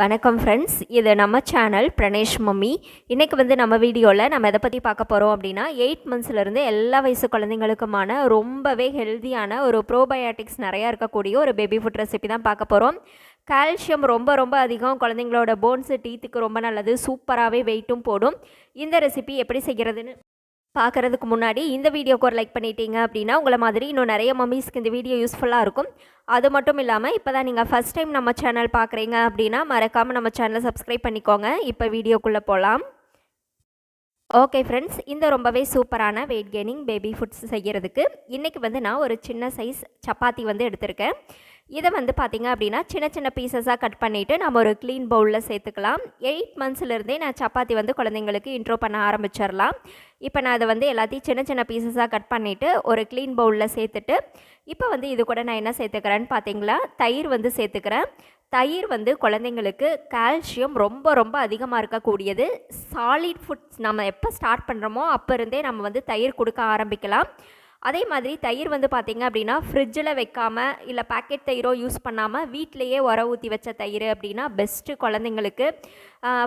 வணக்கம் ஃப்ரெண்ட்ஸ் இது நம்ம சேனல் பிரணேஷ் மம்மி. இன்றைக்கி வந்து நம்ம வீடியோவில் நம்ம எதை பற்றி பார்க்க போகிறோம் அப்படின்னா எயிட் மந்த்ஸ்லேருந்து எல்லா வயசு குழந்தைங்களுக்குமான ரொம்பவே ஹெல்த்தியான ஒரு ப்ரோபயோட்டிக்ஸ் நிறையா இருக்கக்கூடிய ஒரு பேபி ஃபுட் ரெசிபி தான் பார்க்க போகிறோம் கால்சியம் ரொம்ப ரொம்ப அதிகம். குழந்தைங்களோட போன்ஸு டீத்துக்கு ரொம்ப நல்லது. சூப்பராகவே வெயிட்டும் போடும். இந்த ரெசிபி எப்படி செய்கிறதுன்னு பார்க்குறதுக்கு முன்னாடி இந்த வீடியோக்கு ஒரு லைக் பண்ணிட்டீங்க அப்படின்னா உங்களை மாதிரி இன்னும் நிறைய மம்மிஸ்க்கு இந்த வீடியோ யூஸ்ஃபுல்லாக இருக்கும். அது மட்டும் இல்லாமல் இப்போ தான் நீங்கள் ஃபஸ்ட் டைம் நம்ம சேனல் பார்க்குறீங்க அப்படின்னா மறக்காமல் நம்ம சேனலை சப்ஸ்கிரைப் பண்ணிக்கோங்க. இப்போ வீடியோக்குள்ளே போகலாம் ஓகே ஃப்ரெண்ட்ஸ் இந்த ரொம்பவே சூப்பரான வெயிட் கெய்னிங் பேபி ஃபுட்ஸ் செய்கிறதுக்கு இன்றைக்கி வந்து நான் ஒரு சின்ன சைஸ் சப்பாத்தி வந்து எடுத்திருக்கேன். இதை வந்து பார்த்திங்க அப்படின்னா சின்ன சின்ன பீசஸாக கட் பண்ணிவிட்டு நம்ம ஒரு க்ளீன் பவுலில் சேர்த்துக்கலாம். எயிட் மந்த்ஸ்லேருந்தே நான் சப்பாத்தி வந்து குழந்தைங்களுக்கு இன்ட்ரோ பண்ண ஆரம்பிச்சிடலாம். இப்போ நான் அதை வந்து எல்லாத்தையும் சின்ன சின்ன பீசஸாக கட் பண்ணிவிட்டு ஒரு க்ளீன் பவுலில் சேர்த்துட்டு இப்போ வந்து இது கூட நான் என்ன சேர்த்துக்கிறேன்னு பார்த்தீங்களா? தயிர் வந்து சேர்த்துக்கிறேன். தயிர் வந்து குழந்தைங்களுக்கு கால்சியம் ரொம்ப ரொம்ப அதிகமாக இருக்கக்கூடியது. சாலிட் ஃபுட்ஸ் நம்ம எப்போ ஸ்டார்ட் பண்ணுறோமோ அப்போ இருந்தே நம்ம வந்து தயிர் கொடுக்க ஆரம்பிக்கலாம். அதே மாதிரி தயிர் வந்து பார்த்திங்க அப்படின்னா ஃப்ரிட்ஜில் வைக்காமல் இல்லை பேக்கெட் தயிரோ யூஸ் பண்ணாமல் வீட்டிலையே உர ஊற்றி வச்ச தயிர் அப்படின்னா பெஸ்ட்டு குழந்தைங்களுக்கு.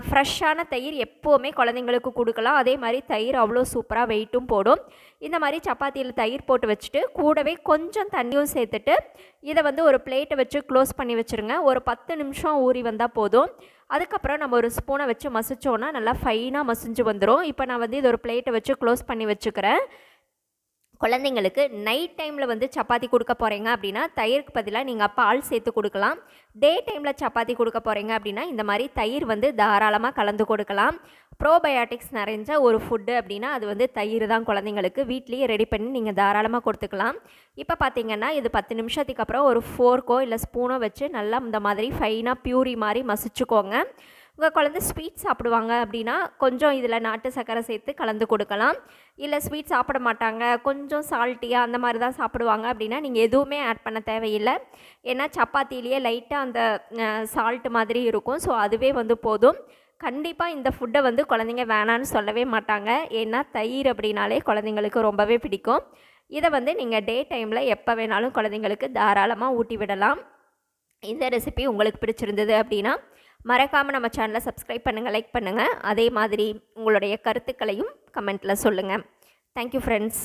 ஃப்ரெஷ்ஷான தயிர் எப்போவுமே குழந்தைங்களுக்கு கொடுக்கலாம். அதே மாதிரி தயிர் அவ்வளோ சூப்பராக வெயிட்டும் போடும். இந்த மாதிரி சப்பாத்தியில் தயிர் போட்டு வச்சுட்டு கூடவே கொஞ்சம் தண்ணியும் சேர்த்துட்டு இதை வந்து ஒரு பிளேட்டை வச்சு க்ளோஸ் பண்ணி வச்சுருங்க. ஒரு பத்து நிமிஷம் ஊறி வந்தால் போதும். அதுக்கப்புறம் நம்ம ஒரு ஸ்பூனை வச்சு மசிச்சோன்னா நல்லா ஃபைனாக மசிஞ்சு வந்துடும் இப்போ நான் வந்து இது ஒரு பிளேட்டை வச்சு க்ளோஸ் பண்ணி வச்சுக்கிறேன். குழந்தைங்களுக்கு நைட் டைமில் வந்து சப்பாத்தி கொடுக்க போகிறீங்க அப்படின்னா தயிருக்கு பதிலாக நீங்கள் பால் சேர்த்து கொடுக்கலாம். டே டைமில் சப்பாத்தி கொடுக்க போகிறீங்க அப்படின்னா இந்த மாதிரி தயிர் வந்து தாராளமாக கலந்து கொடுக்கலாம். ப்ரோபயோட்டிக்ஸ் நிறைஞ்ச ஒரு ஃபுட்டு அப்படின்னா அது வந்து தயிர் தான் குழந்தைங்களுக்கு. வீட்லேயே ரெடி பண்ணி நீங்கள் தாராளமாக கொடுத்துக்கலாம். இப்போ பார்த்தீங்கன்னா இது பத்து நிமிஷத்துக்கு அப்புறம் ஒரு ஃபோர்க்கோ இல்லை ஸ்பூனோ வச்சு நல்லா இந்த மாதிரி ஃபைனாக ப்யூரி மாதிரி மசிச்சுக்கோங்க. உங்கள் குழந்தை ஸ்வீட் சாப்பிடுவாங்க அப்படின்னா கொஞ்சம் இதில் நாட்டு சர்க்கரை சேர்த்து கலந்து கொடுக்கலாம். இல்லை ஸ்வீட் சாப்பிட மாட்டாங்க கொஞ்சம் சால்ட்டியாக அந்த மாதிரி தான் சாப்பிடுவாங்க அப்படின்னா நீங்கள் எதுவுமே ஆட் பண்ண தேவையில்லை. ஏன்னா சப்பாத்திலேயே லைட்டாக அந்த சால்ட் மாதிரி இருக்கும். ஸோ அதுவே வந்து போதும். கண்டிப்பாக இந்த ஃபுட்டை வந்து குழந்தைங்க வேணான்னு சொல்லவே மாட்டாங்க. ஏன்னா தயிர் அப்படின்னாலே குழந்தைங்களுக்கு ரொம்பவே பிடிக்கும். இதை வந்து நீங்கள் டே டைமில் எப்போ வேணாலும் குழந்தைங்களுக்கு தாராளமாக ஊட்டி விடலாம். இந்த ரெசிபி உங்களுக்கு பிடிச்சிருந்தது அப்படின்னா மறக்காமல் நம்ம சேனலை சப்ஸ்கிரைப் பண்ணுங்கள் லைக் பண்ணுங்கள் அதே மாதிரி உங்களுடைய கருத்துக்களையும் கமெண்ட்டில் சொல்லுங்கள் தேங்க்யூ ஃப்ரெண்ட்ஸ்